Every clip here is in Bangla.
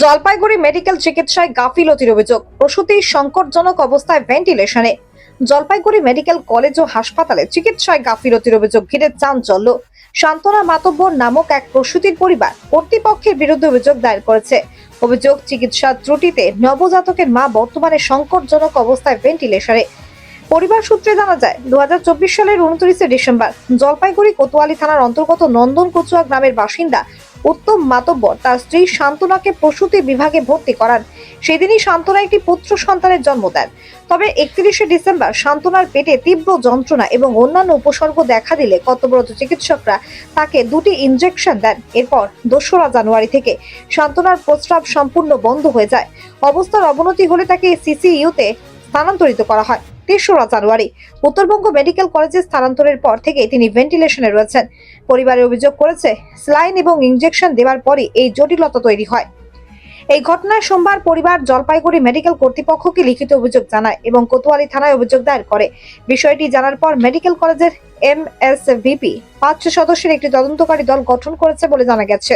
জলপাইগুড়ি মেডিকেল চিকিৎসায় গাফিলতির অভিযোগ। প্রসূতি সংকটজনক অবস্থায় ভেন্টিলেশনে। জলপাইগুড়ি মেডিকেল কলেজ ও হাসপাতালে চিকিৎসায় গাফিলতির অভিযোগ ঘিরে চাঞ্চল্য। সান্ত্বনা মাতব্বর নামক এক প্রসূতির পরিবার কর্তৃপক্ষের বিরুদ্ধে অভিযোগ দায়ের করেছে। অভিযোগ চিকিৎসার ত্রুটিতে নবজাতকের মা বর্তমানে সংকটজনক অবস্থায় ভেন্টিলেশনে। পরিবার সূত্রে জানা যায় দু হাজার চব্বিশ সালের উনত্রিশে ডিসেম্বর জলপাইগুড়ি কোতোয়ালি থানার অন্তর্গত নন্দন কচুয়া গ্রামের বাসিন্দা উত্তম মাতব্বর তার স্ত্রী শান্তনাকে প্রসূতি বিভাগে ভর্তি করান। সেদিনই শান্তনা একটি পুত্র সন্তানের জন্ম দেন। তবে একত্রিশে ডিসেম্বর শান্তনার পেটে তীব্র যন্ত্রণা এবং অন্যান্য উপসর্গ দেখা দিলে কর্তব্যরত চিকিৎসকরা তাকে দুটি ইনজেকশন দেন। এরপর দোসরা জানুয়ারি থেকে শান্তনার প্রস্রাব সম্পূর্ণ বন্ধ হয়ে যায়। অবস্থার অবনতি হলে তাকে সিসিইউতে স্থানান্তরিত করা হয়। তেসরা জানুয়ারি। উত্তরবঙ্গ মেডিকেল কলেজে স্থানান্তরের পর থেকে তিনি ভেন্টিলেশনে রয়েছেন। পরিবারের অভিযোগ করেছে, স্লাইন এবং ইঞ্জেকশন দেওয়ার পরই এই জটিলতা তৈরি হয়। এই ঘটনায় সোমবার পরিবার জলপাইগুড়ি মেডিকেল কর্তৃপক্ষকে লিখিত অভিযোগ জানায় এবং কোতোয়ালি থানায় অভিযোগ দায়ের করে। বিষয়টি জানার পর মেডিকেল কলেজের এম এস ভিপি পাঁচ সদস্যের একটি তদন্তকারী দল গঠন করেছে বলে জানা গেছে।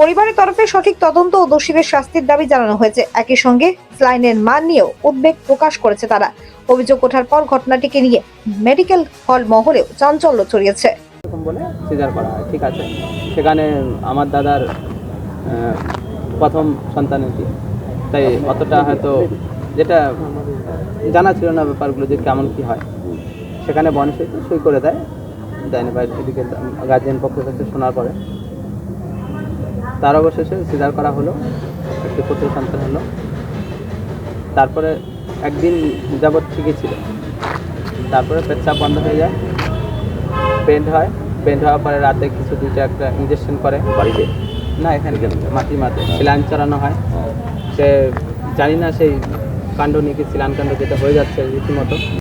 পরিবারের তরফে সঠিক তদন্ত ও দোষীদের শাস্তির দাবি জানানো হয়েছে। একই সঙ্গে স্লাইনের মান নিয়েও উদ্বেগ প্রকাশ করেছে তারা। অভিযোগ ওঠার পর ঘটনাটিকে নিয়ে মেডিকেল হল মহলেও চাঞ্চল্য ছড়িয়েছে। বলে ঠিক আছে। সেখানে আমার দাদার প্রথম সন্তান তাই অতটা হয়তো যেটা জানা ছিল না ব্যাপারগুলো যে কেমন কি হয়। সেখানে বনসই সই করে দেয়। দেয়নি বা এদিকে গার্জেন পক্ষের কাছে শোনার পরে তার অবশেষে সিজার করা হলো, একটি পুত্র সন্তান হলো। তারপরে একদিন যাবৎ ঠিকই ছিল। তারপরে পেচ্ছাপ বন্ধ হয়ে যায়। পেন্ট হয় পেন্ট হওয়ার পরে রাতে কিছু দুইটা একটা ইঞ্জেকশন করে বাড়িতে। না, এখানে মাটি মাতে সিলান চড়ানো হয়। সে জানি না সেই কাণ্ড নিয়ে কি সিলান কাণ্ড যেটা হয়ে যাচ্ছে রীতিমতো।